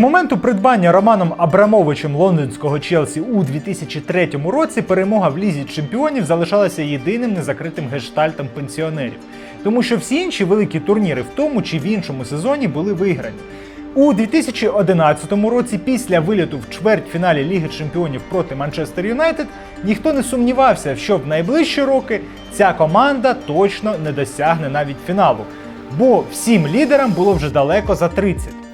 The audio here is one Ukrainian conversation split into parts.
моменту придбання Романом Абрамовичем лондонського Челсі у 2003 році перемога в лізі чемпіонів залишалася єдиним незакритим гештальтом пенсіонерів, тому що всі інші великі турніри в тому чи в іншому сезоні були виграні. У 2011 році, після виліту в чвертьфіналі Ліги Чемпіонів проти Манчестер Юнайтед, ніхто не сумнівався, що в найближчі роки ця команда точно не досягне навіть фіналу, бо всім лідерам було вже далеко за 30.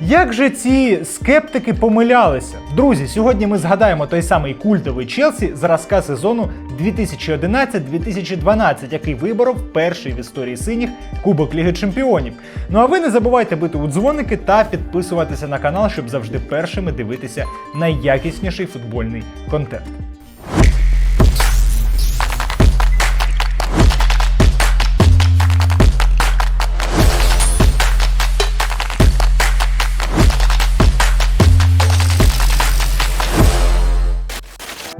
Як же ці скептики помилялися? Друзі, сьогодні ми згадаємо той самий культовий Челсі зразка сезону 2011-2012, який виборов перший в історії синіх Кубок Ліги Чемпіонів. Ну а ви не забувайте бити у дзвоники та підписуватися на канал, щоб завжди першими дивитися найякісніший футбольний контент.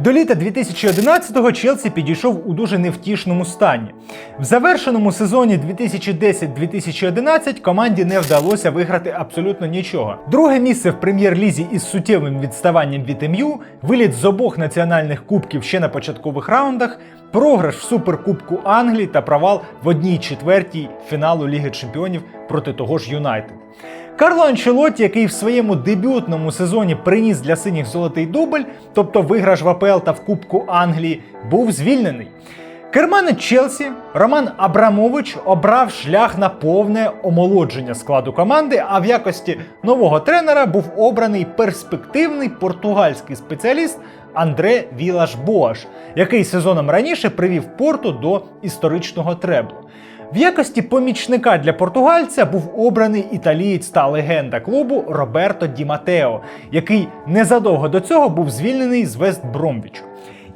До літа 2011-го Челсі підійшов у дуже невтішному стані. В завершеному сезоні 2010-2011 команді не вдалося виграти абсолютно нічого. Друге місце в прем'єр-лізі із суттєвим відставанням від МЮ, виліт з обох національних кубків ще на початкових раундах, програш в суперкубку Англії та провал в одній четвертій фіналу Ліги Чемпіонів проти того ж Юнайтед. Карло Анчелотті, який в своєму дебютному сезоні приніс для синіх золотий дубль, тобто виграш в АПЛ та в Кубку Англії, був звільнений. Керманець Челсі Роман Абрамович обрав шлях на повне омолодження складу команди, а в якості нового тренера був обраний перспективний португальський спеціаліст Андре Вілаш Боаш, який сезоном раніше привів порту до історичного треблу. В якості помічника для португальця був обраний італієць та легенда клубу Роберто Ді Матео, який незадовго до цього був звільнений з Вест Бромвічу.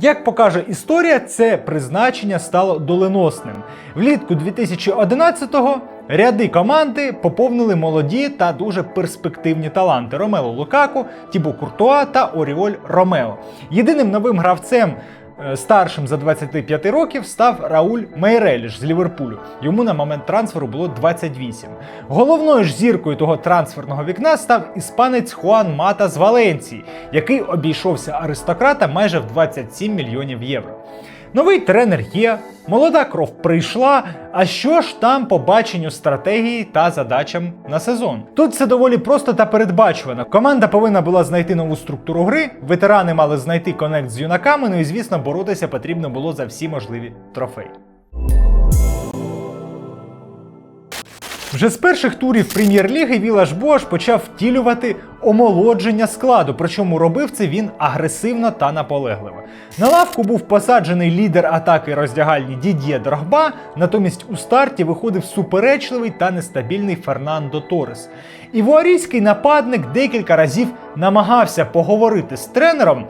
Як покаже історія, це призначення стало доленосним. Влітку 2011-го ряди команди поповнили молоді та дуже перспективні таланти Ромело Лукаку, Тібо Куртуа та Оріоль Ромео. Єдиним новим гравцем старшим за 25 років став Рауль Мейреліш з Ліверпулю. Йому на момент трансферу було 28. Головною ж зіркою того трансферного вікна став іспанець Хуан Мата з Валенції, який обійшовся аристократа майже в 27 мільйонів євро. Новий тренер є, молода кров прийшла. А що ж там по баченню стратегії та задачам на сезон? Тут все доволі просто та передбачувано. Команда повинна була знайти нову структуру гри, ветерани мали знайти конект з юнаками. Ну і звісно, боротися потрібно було за всі можливі трофеї. Вже з перших турів прем'єр-ліги Вілаш Бош почав втілювати омолодження складу, причому робив це він агресивно та наполегливо. На лавку був посаджений лідер атаки роздягальні Дід'є Дрогба, натомість у старті виходив суперечливий та нестабільний Фернандо Торес. Івуарійський нападник декілька разів намагався поговорити з тренером.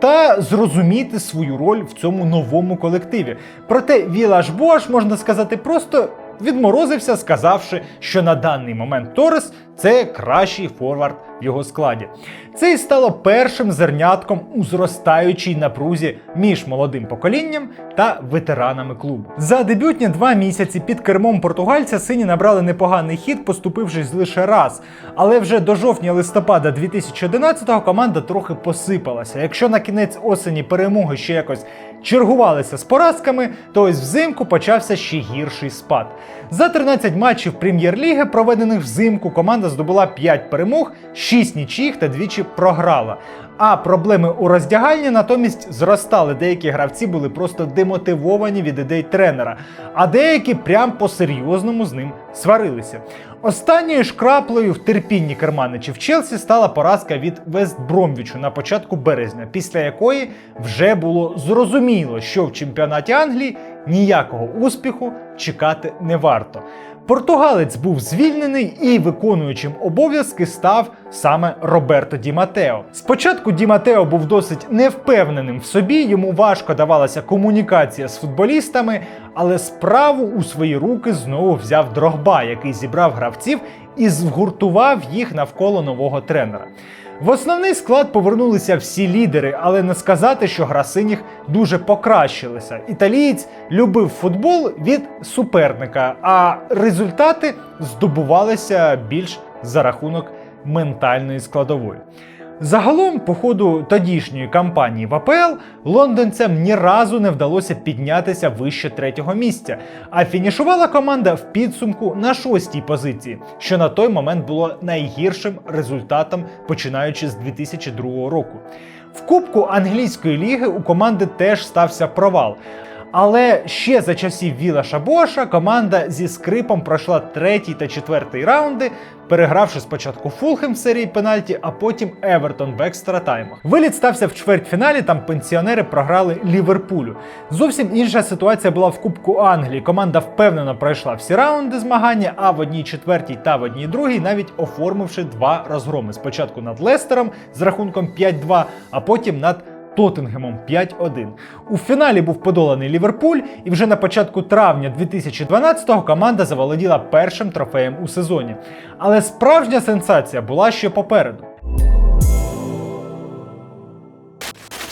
Та зрозуміти свою роль в цьому новому колективі. Проте Вілаш Бош, можна сказати, просто відморозився, сказавши, що на даний момент Торес це кращий форвард в його складі. Це і стало першим зернятком у зростаючій напрузі між молодим поколінням та ветеранами клубу. За дебютні два місяці під кермом португальця сині набрали непоганий хід, поступившись лише раз. Але вже до жовтня-листопада 2011-го команда трохи посипалася. Якщо на кінець осені перемоги ще якось чергувалися з поразками, то ось взимку почався ще гірший спад. За 13 матчів прем'єр-ліги, проведених взимку, команда здобула 5 перемог, 6 нічиїх та двічі програла. А проблеми у роздягальні натомість зростали. Деякі гравці були просто демотивовані від ідей тренера, а деякі прям по-серйозному з ним сварилися. Останньою ж краплею в терпінні керманичів Челсі стала поразка від Вест Бромвічу на початку березня, після якої вже було зрозуміло, що в чемпіонаті Англії ніякого успіху чекати не варто. Португалець був звільнений і виконуючим обов'язки став саме Роберто Ді Матео. Спочатку Ді Матео був досить невпевненим в собі, йому важко давалася комунікація з футболістами, але справу у свої руки знову взяв Дрогба, який зібрав гравців і згуртував їх навколо нового тренера. В основний склад повернулися всі лідери, але не сказати, що гра синіх дуже покращилася. Італієць любив футбол від суперника, а результати здобувалися більш за рахунок ментальної складової. Загалом, по ходу тодішньої кампанії в АПЛ, лондонцям ні разу не вдалося піднятися вище третього місця, а фінішувала команда в підсумку на шостій позиції, що на той момент було найгіршим результатом починаючи з 2002 року. В Кубку англійської ліги у команди теж стався провал. Але ще за часів Віла Шабоша команда зі скрипом пройшла третій та четвертий раунди, перегравши спочатку Фулхем в серії пенальті, а потім Евертон в екстра таймах. Виліт стався в чвертьфіналі. Там пенсіонери програли Ліверпулю. Зовсім інша ситуація була в Кубку Англії. Команда впевнено пройшла всі раунди змагання, а в одній четвертій та в одній другій навіть оформивши два розгроми. Спочатку над Лестером з рахунком 5-2, а потім над Тоттенгемом 5-1. У фіналі був подоланий Ліверпуль, і вже на початку травня 2012-го команда заволоділа першим трофеєм у сезоні. Але справжня сенсація була ще попереду.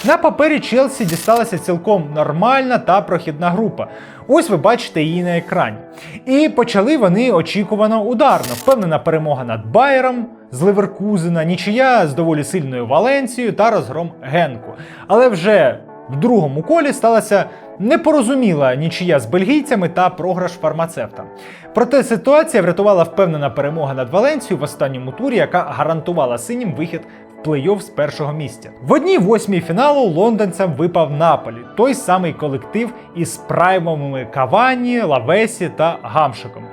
На папері Челсі дісталася цілком нормальна та прохідна група. Ось ви бачите її на екрані. І почали вони очікувано ударно. Впевнена перемога над Байером з Ливеркузена, нічия з доволі сильною Валенцією та розгром Генку. Але вже в другому колі сталася непорозуміла нічия з бельгійцями та програш фармацевтам. Проте ситуація врятувала впевнена перемога над Валенцією в останньому турі, яка гарантувала синім вихід плей-офф з першого місця. В одній восьмій фіналу лондонцям випав Наполі, той самий колектив із праймовими Кавані, Лавесі та Гамшиком.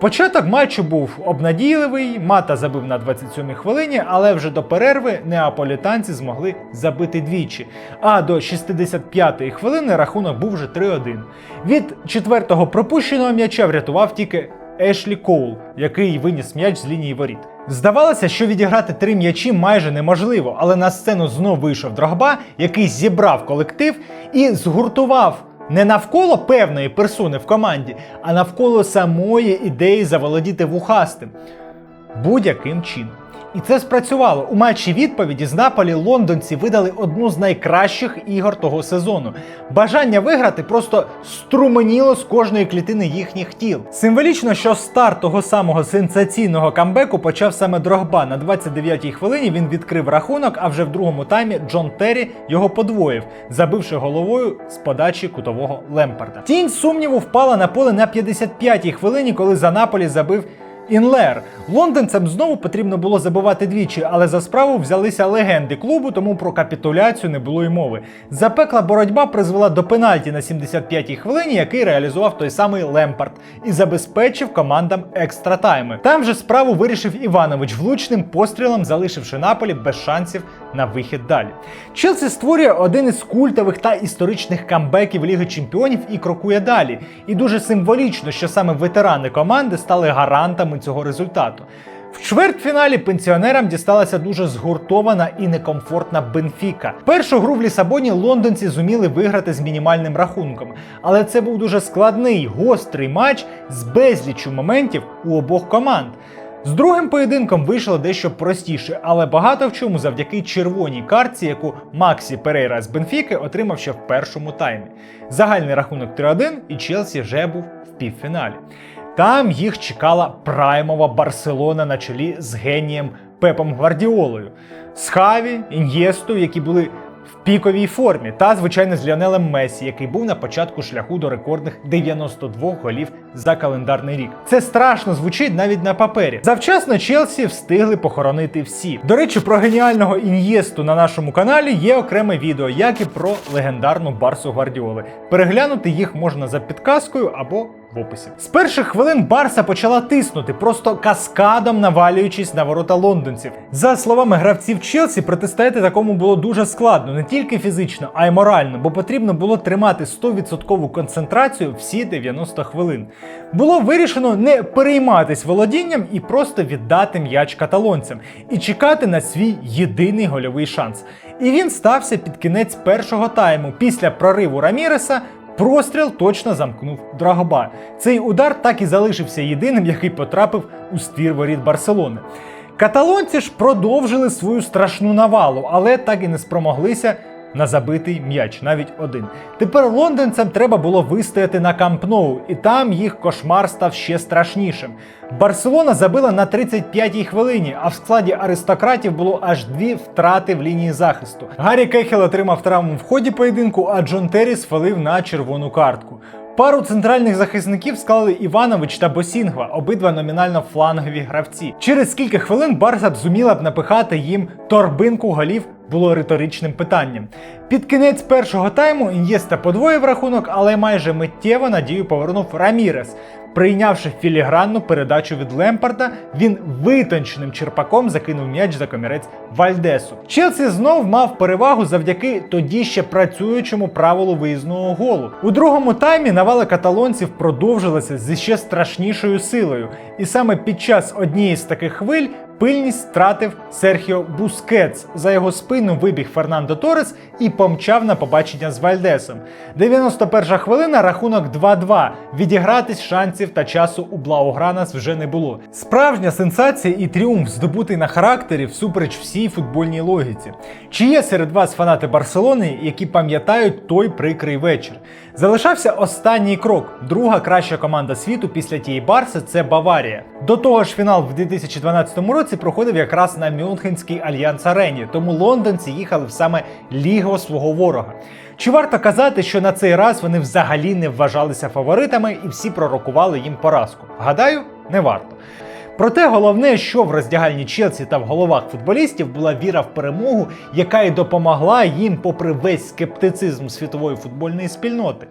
Початок матчу був обнадійливий, мата забив на 27-й хвилині, але вже до перерви неаполітанці змогли забити двічі. А до 65-ї хвилини рахунок був вже 3-1. Від четвертого пропущеного м'яча врятував тільки Ешлі Коул, який виніс м'яч з лінії воріт. Здавалося, що відіграти три м'ячі майже неможливо, але на сцену знов вийшов Дрогба, який зібрав колектив і згуртував не навколо певної персони в команді, а навколо самої ідеї заволодіти вухастим будь-яким чином. І це спрацювало. У матчі відповіді з Наполі лондонці видали одну з найкращих ігор того сезону. Бажання виграти просто струменіло з кожної клітини їхніх тіл. Символічно, що старт того самого сенсаційного камбеку почав саме Дрогба. На 29-й хвилині він відкрив рахунок, а вже в другому таймі Джон Террі його подвоїв, забивши головою з подачі кутового Лемпарда. Тінь сумніву впала на поле на 55-й хвилині, коли за Наполі забив Інлер. Лондонцям знову потрібно було забивати двічі, але за справу взялися легенди клубу, тому про капітуляцію не було й мови. Запекла боротьба призвела до пенальті на 75-й хвилині, який реалізував той самий Лемпард і забезпечив командам екстра тайми. Там же справу вирішив Іванович влучним пострілом, залишивши Наполі без шансів на вихід далі. Челсі створює один із культових та історичних камбеків Ліги Чемпіонів і крокує далі. І дуже символічно, що саме ветерани команди стали гарантами цього результату. В чвертьфіналі пенсіонерам дісталася дуже згуртована і некомфортна Бенфіка. Першу гру в Лісабоні лондонці зуміли виграти з мінімальним рахунком, але це був дуже складний, гострий матч з безліччю моментів у обох команд. З другим поєдинком вийшло дещо простіше, але багато в чому завдяки червоній картці, яку Максі Перейра з Бенфіки отримав ще в першому таймі. Загальний рахунок 3-1 і Челсі вже був в півфіналі. Там їх чекала праймова Барселона на чолі з генієм Пепом Гвардіолою, з Хаві, Ін'єстою, які були в піковій формі, та звичайно з Ліонелем Месі, який був на початку шляху до рекордних 92 голів за календарний рік. Це страшно звучить навіть на папері. Завчасно Челсі встигли похоронити всі. До речі, про геніального ін'єсту на нашому каналі є окреме відео, як і про легендарну Барсу Гвардіоли. Переглянути їх можна за підказкою або в описі. З перших хвилин Барса почала тиснути, просто каскадом навалюючись на ворота лондонців. За словами гравців Челсі, протистояти такому було дуже складно, не тільки фізично, а й морально, бо потрібно було тримати 100% концентрацію всі 90 хвилин. Було вирішено не перейматись володінням і просто віддати м'яч каталонцям і чекати на свій єдиний гольовий шанс. І він стався під кінець першого тайму після прориву Раміреса. Простріл точно замкнув Драгоба. Цей удар так і залишився єдиним, який потрапив у ствір воріт Барселони. Каталонці ж продовжили свою страшну навалу, але так і не спромоглися на забитий м'яч, навіть один. Тепер лондонцям треба було вистояти на Камп Ноу, і там їх кошмар став ще страшнішим. Барселона забила на 35-й хвилині, а в складі аристократів було аж дві втрати в лінії захисту. Гаррі Кехел отримав травму в ході поєдинку, а Джон Террі свалив на червону картку. Пару центральних захисників склали Іванович та Босінгва, обидва номінально флангові гравці. Через кілька хвилин Барса б зуміла б напихати їм торбинку голів. Було риторичним питанням. Під кінець першого тайму Ін'єста подвоїв рахунок, але майже миттєво надію повернув Рамірес. Прийнявши філігранну передачу від Лемпарда, він витонченим черпаком закинув м'яч за комірець Вальдесу. Челсі знов мав перевагу завдяки тоді ще працюючому правилу виїзного голу. У другому таймі навала каталонців продовжилася зі ще страшнішою силою, і саме під час однієї з таких хвиль пильність втратив Серхіо Бускетс. За його спину вибіг Фернандо Торес і помчав на побачення з Вальдесом. 91 хвилина, рахунок 2-2. Відігратись шансів та часу у Блаугранас вже не було. Справжня сенсація і тріумф здобутий на характері всупереч всій футбольній логіці. Чи є серед вас фанати Барселони, які пам'ятають той прикрий вечір? Залишався останній крок. Друга краща команда світу після тієї Барси це Баварія. До того ж, фінал в 2012 році проходив якраз на Мюнхенській Альянс Арені, тому лондонці їхали в саме ліго свого ворога. Чи варто казати, що на цей раз вони взагалі не вважалися фаворитами і всі пророкували їм поразку? Гадаю, не варто. Проте головне, що в роздягальні Челсі та в головах футболістів була віра в перемогу, яка й допомогла їм, попри весь скептицизм світової футбольної спільноти.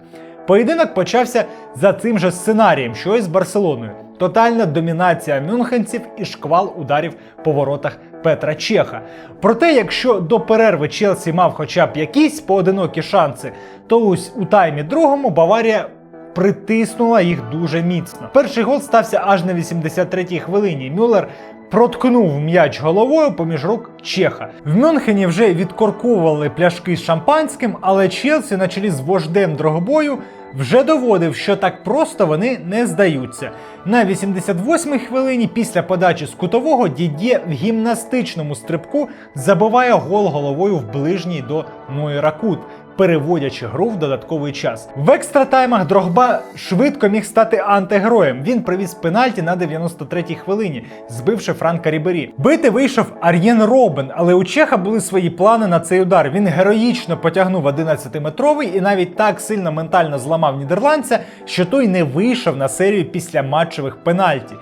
Поєдинок почався за цим же сценарієм, що і з Барселоною. Тотальна домінація мюнхенців і шквал ударів по воротах Петра Чеха. Проте, якщо до перерви Челсі мав хоча б якісь поодинокі шанси, то ось у таймі другому Баварія притиснула їх дуже міцно. Перший гол стався аж на 83-й хвилині. Мюллер проткнув м'яч головою поміж рук Чеха. В Мюнхені вже відкорковували пляшки з шампанським, але Челсі на чолі з вождем Дрогобою вже доводив, що так просто вони не здаються. На 88-й хвилині після подачі з кутового Дідє в гімнастичному стрибку забиває гол головою в ближній до Нойра кут, переводячи гру в додатковий час. В екстратаймах Дрогба швидко міг стати антигероєм. Він привіз пенальті на 93-й хвилині, збивши Франка Рібері. Бити вийшов Ар'єн Робен, але у Чеха були свої плани на цей удар. Він героїчно потягнув 11-метровий і навіть так сильно ментально зламав нідерландця, що той не вийшов на серію після матчевих пенальті.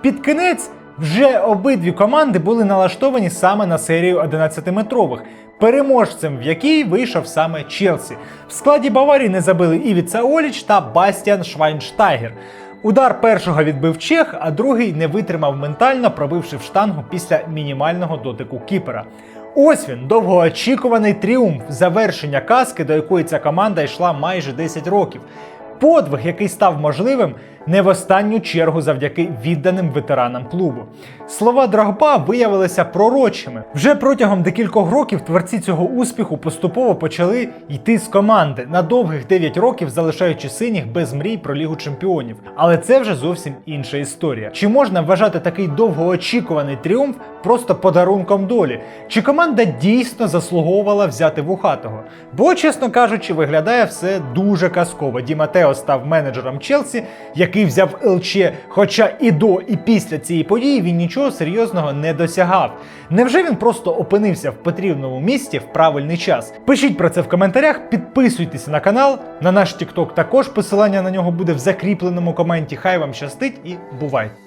Під кінець вже обидві команди були налаштовані саме на серію 11-метрових, переможцем в якій вийшов саме Челсі. В складі Баварії не забили Івіца Оліч та Бастіан Швайнштайгер. Удар першого відбив Чех, а другий не витримав ментально, пробивши в штангу після мінімального дотику кіпера. Ось він, довгоочікуваний тріумф, завершення казки, до якої ця команда йшла майже 10 років. Подвиг, який став можливим не в останню чергу завдяки відданим ветеранам клубу. Слова Драгба виявилися пророчими. Вже протягом декількох років творці цього успіху поступово почали йти з команди на довгих 9 років, залишаючи синіх без мрій про лігу чемпіонів. Але це вже зовсім інша історія. Чи можна вважати такий довгоочікуваний тріумф просто подарунком долі? Чи команда дійсно заслуговувала взяти вухатого? Бо, чесно кажучи, виглядає все дуже казково. Ді Матео став менеджером Челсі, який взяв ЛЧ, хоча і до, і після цієї події він нічого серйозного не досягав. Невже він просто опинився в потрібному місці в правильний час? Пишіть про це в коментарях, підписуйтесь на канал. На наш TikTok також посилання на нього буде в закріпленому коменті. Хай вам щастить і бувайте!